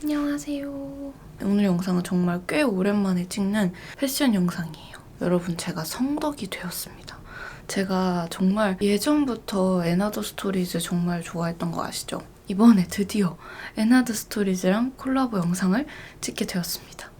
안녕하세요. 오늘 영상은 정말 꽤 오랜만에 찍는 패션 영상이에요. 여러분, 제가 성덕이 되었습니다. 제가 정말 예전부터 에나더 스토리즈 정말 좋아했던 거 아시죠? 이번에 드디어 에나더 스토리즈랑 콜라보 영상을 찍게 되었습니다.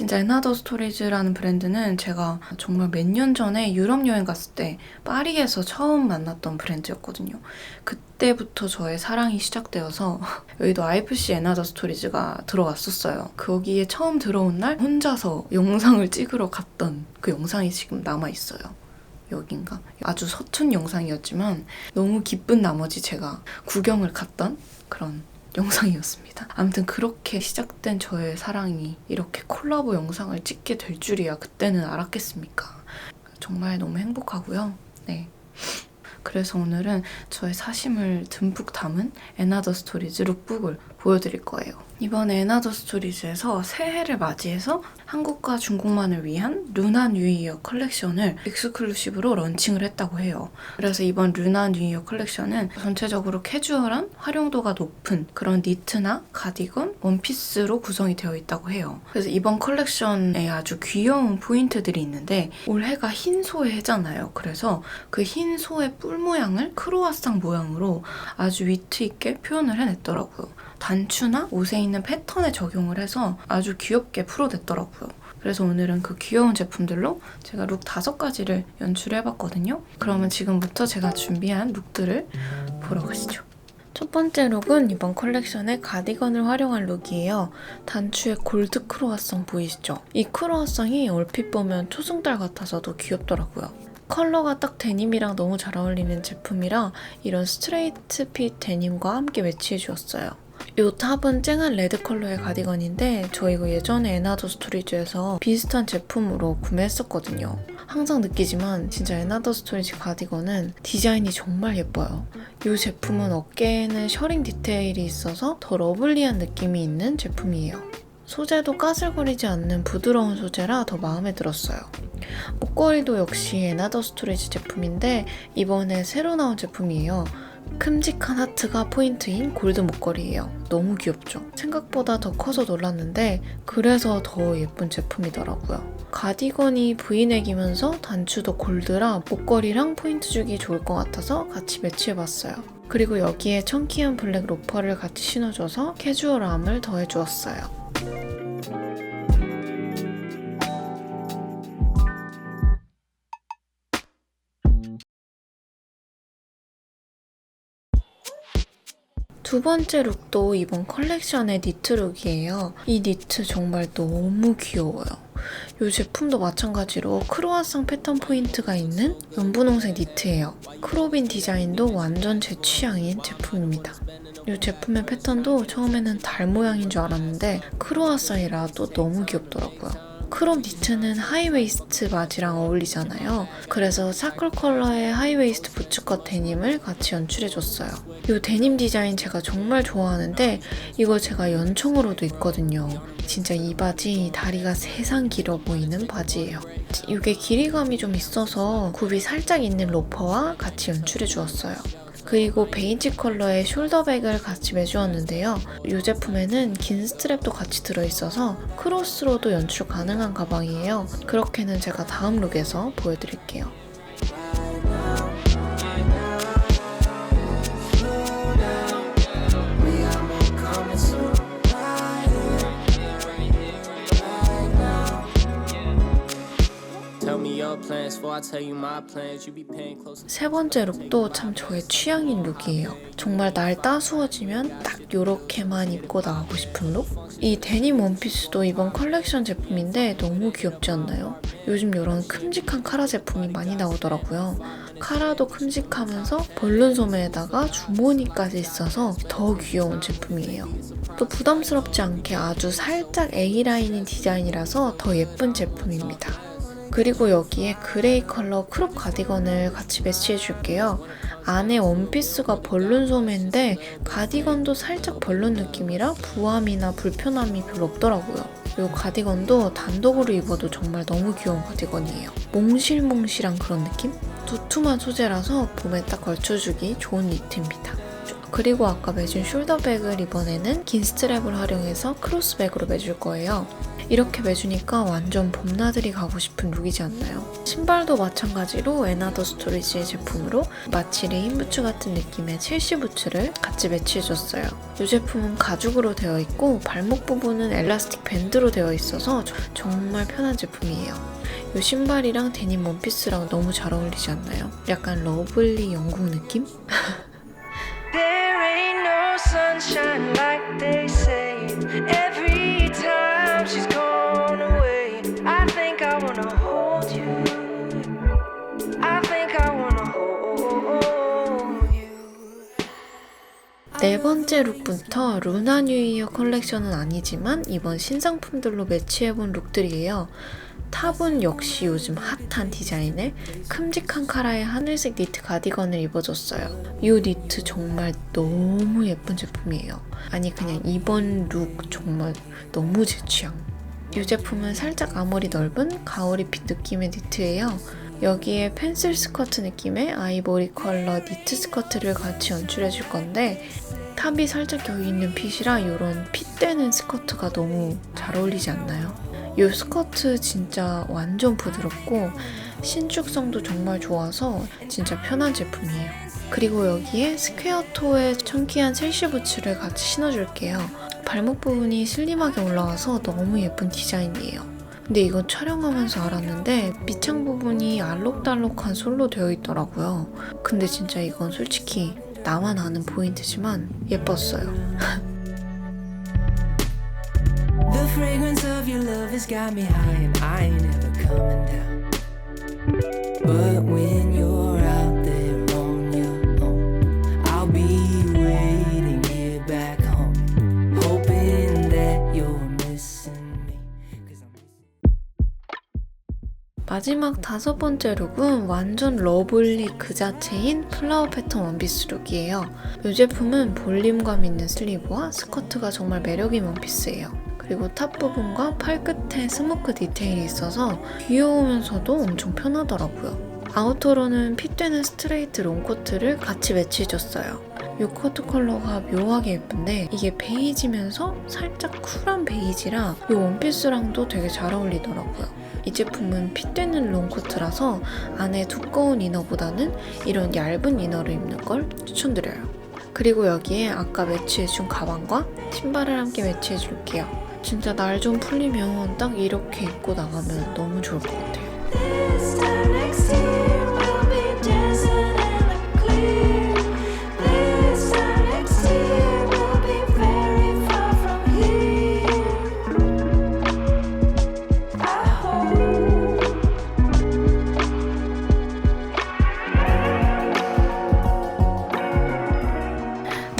진짜 에나더 스토리즈라는 브랜드는 제가 정말 몇 년 전에 유럽 여행 갔을 때 파리에서 처음 만났던 브랜드였거든요. 그때부터 저의 사랑이 시작되어서 여기도 IFC 에나더 스토리즈가 들어왔었어요. 거기에 처음 들어온 날 혼자서 영상을 찍으러 갔던 그 영상이 지금 남아있어요. 여긴가? 아주 서툰 영상이었지만 너무 기쁜 나머지 제가 구경을 갔던 그런 영상이었습니다. 아무튼 그렇게 시작된 저의 사랑이 이렇게 콜라보 영상을 찍게 될 줄이야 그때는 알았겠습니까? 정말 너무 행복하고요. 네. 그래서 오늘은 저의 사심을 듬뿍 담은 에나더 스토리즈 룩북을 보여드릴 거예요. 이번 에나더 스토리즈에서 새해를 맞이해서 한국과 중국만을 위한 루나 뉴이어 컬렉션을 익스클루시브로 런칭을 했다고 해요. 그래서 이번 루나 뉴이어 컬렉션은 전체적으로 캐주얼한 활용도가 높은 그런 니트나 가디건, 원피스로 구성이 되어 있다고 해요. 그래서 이번 컬렉션에 아주 귀여운 포인트들이 있는데 올해가 흰 소의 해잖아요. 그래서 그 흰 소의 뿔 모양을 크로아상 모양으로 아주 위트 있게 표현을 해냈더라고요. 단추나 옷에 있는 패턴에 적용을 해서 아주 귀엽게 풀어냈더라고요. 그래서 오늘은 그 귀여운 제품들로 제가 룩 다섯 가지를 연출해봤거든요. 그러면 지금부터 제가 준비한 룩들을 보러 가시죠. 첫 번째 룩은 이번 컬렉션의 가디건을 활용한 룩이에요. 단추의 골드 크로아상 보이시죠? 이 크로아상이 얼핏 보면 초승달 같아서도 귀엽더라고요. 컬러가 딱 데님이랑 너무 잘 어울리는 제품이라 이런 스트레이트 핏 데님과 함께 매치해 주었어요. 이 탑은 쨍한 레드 컬러의 가디건인데 저 이거 예전에 에나더 스토리즈에서 비슷한 제품으로 구매했었거든요. 항상 느끼지만 진짜 에나더 스토리즈 가디건은 디자인이 정말 예뻐요. 이 제품은 어깨에는 셔링 디테일이 있어서 더 러블리한 느낌이 있는 제품이에요. 소재도 까슬거리지 않는 부드러운 소재라 더 마음에 들었어요. 목걸이도 역시 에나더 스토리지 제품인데 이번에 새로 나온 제품이에요. 큼직한 하트가 포인트인 골드 목걸이에요. 너무 귀엽죠? 생각보다 더 커서 놀랐는데 그래서 더 예쁜 제품이더라고요. 가디건이 브이넥이면서 단추도 골드라 목걸이랑 포인트 주기 좋을 것 같아서 같이 매치해봤어요. 그리고 여기에 청키한 블랙 로퍼를 같이 신어줘서 캐주얼함을 더해주었어요. 두 번째 룩도 이번 컬렉션의 니트 룩이에요. 이 니트 정말 너무 귀여워요. 이 제품도 마찬가지로 크로아상 패턴 포인트가 있는 연분홍색 니트예요. 크롭인 디자인도 완전 제 취향인 제품입니다. 이 제품의 패턴도 처음에는 달 모양인 줄 알았는데 크로아상이라 또 너무 귀엽더라고요. 크롭 니트는 하이웨이스트 바지랑 어울리잖아요. 그래서 사클 컬러의 하이웨이스트 부츠컷 데님을 같이 연출해줬어요. 이 데님 디자인 제가 정말 좋아하는데 이거 제가 연청으로도 있거든요. 진짜 이 바지 다리가 세상 길어 보이는 바지예요. 이게 길이감이 좀 있어서 굽이 살짝 있는 로퍼와 같이 연출해 주었어요. 그리고 베이지 컬러의 숄더백을 같이 매주었는데요. 이 제품에는 긴 스트랩도 같이 들어있어서 크로스로도 연출 가능한 가방이에요. 그렇게는 제가 다음 룩에서 보여드릴게요. 세 번째 룩도 참 저의 취향인 룩이에요. 정말 날 따스워지면 딱 요렇게만 입고 나가고 싶은 룩? 이 데님 원피스도 이번 컬렉션 제품인데 너무 귀엽지 않나요? 요즘 이런 큼직한 카라 제품이 많이 나오더라고요. 카라도 큼직하면서 벌룬 소매에다가 주머니까지 있어서 더 귀여운 제품이에요. 또 부담스럽지 않게 아주 살짝 A라인인 디자인이라서 더 예쁜 제품입니다. 그리고 여기에 그레이 컬러 크롭 가디건을 같이 매치해 줄게요. 안에 원피스가 벌룬 소매인데 가디건도 살짝 벌룬 느낌이라 부함이나 불편함이 별로 없더라고요. 이 가디건도 단독으로 입어도 정말 너무 귀여운 가디건이에요. 몽실몽실한 그런 느낌? 두툼한 소재라서 봄에 딱 걸쳐주기 좋은 니트입니다. 그리고 아까 매준 숄더백을 이번에는 긴 스트랩을 활용해서 크로스백으로 매줄 거예요. 이렇게 매주니까 완전 봄나들이 가고 싶은 룩이지 않나요? 신발도 마찬가지로 에나더 스토리지의 제품으로 마치 레인부츠 같은 느낌의 첼시 부츠를 같이 매치해줬어요. 이 제품은 가죽으로 되어 있고 발목 부분은 엘라스틱 밴드로 되어 있어서 저- 정말 편한 제품이에요. 이 신발이랑 데님 원피스랑 너무 잘 어울리지 않나요? 약간 러블리 영국 느낌? 네 번째 룩부터 루나 뉴이어 컬렉션은 아니지만 이번 신상품들로 매치해본 룩들이에요. 탑은 역시 요즘 핫한 디자인의 큼직한 카라의 하늘색 니트 가디건을 입어줬어요. 이 니트 정말 너무 예쁜 제품이에요. 아니 그냥 이번 룩 정말 너무 제 취향. 이 제품은 살짝 아머리 넓은 가오리핏 느낌의 니트예요. 여기에 펜슬 스커트 느낌의 아이보리 컬러 니트 스커트를 같이 연출해 줄 건데 탑이 살짝 여기 있는 핏이라 이런 핏되는 스커트가 너무 잘 어울리지 않나요? 이 스커트 진짜 완전 부드럽고 신축성도 정말 좋아서 진짜 편한 제품이에요. 그리고 여기에 스퀘어 토의 청키한 첼시 부츠를 같이 신어줄게요. 발목 부분이 슬림하게 올라와서 너무 예쁜 디자인이에요. 근데 이건 촬영하면서 알았는데 밑창 부분이 알록달록한 솔로 되어 있더라고요. 근데 진짜 이건 솔직히 나만 아는 포인트지만 예뻤어요. 마지막 다섯 번째 룩은 완전 러블리 그 자체인 플라워 패턴 원피스 룩이에요. 이 제품은 볼륨감 있는 슬리브와 스커트가 정말 매력인 원피스예요. 그리고 탑 부분과 팔 끝에 스모크 디테일이 있어서 귀여우면서도 엄청 편하더라고요. 아우터로는 핏되는 스트레이트 롱코트를 같이 매치해줬어요. 이 코트 컬러가 묘하게 예쁜데 이게 베이지면서 살짝 쿨한 베이지라 이 원피스랑도 되게 잘 어울리더라고요. 이 제품은 핏되는 롱코트라서 안에 두꺼운 이너보다는 이런 얇은 이너를 입는 걸 추천드려요. 그리고 여기에 아까 매치해준 가방과 신발을 함께 매치해줄게요. 진짜 날 좀 풀리면 딱 이렇게 입고 나가면 너무 좋을 것 같아요.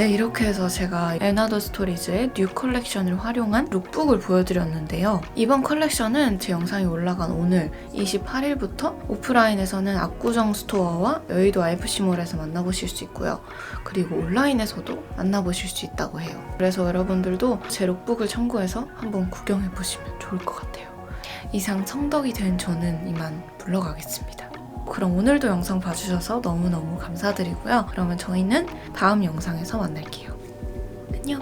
네, 이렇게 해서 제가 에나더 스토리즈의 뉴 컬렉션을 활용한 룩북을 보여드렸는데요. 이번 컬렉션은 제 영상이 올라간 오늘 28일부터 오프라인에서는 압구정 스토어와 여의도 IFC몰에서 만나보실 수 있고요. 그리고 온라인에서도 만나보실 수 있다고 해요. 그래서 여러분들도 제 룩북을 참고해서 한번 구경해보시면 좋을 것 같아요. 이상 성덕이 된 저는 이만 물러가겠습니다. 그럼 오늘도 영상 봐주셔서 너무너무 감사드리고요. 그러면 저희는 다음 영상에서 만날게요. 안녕.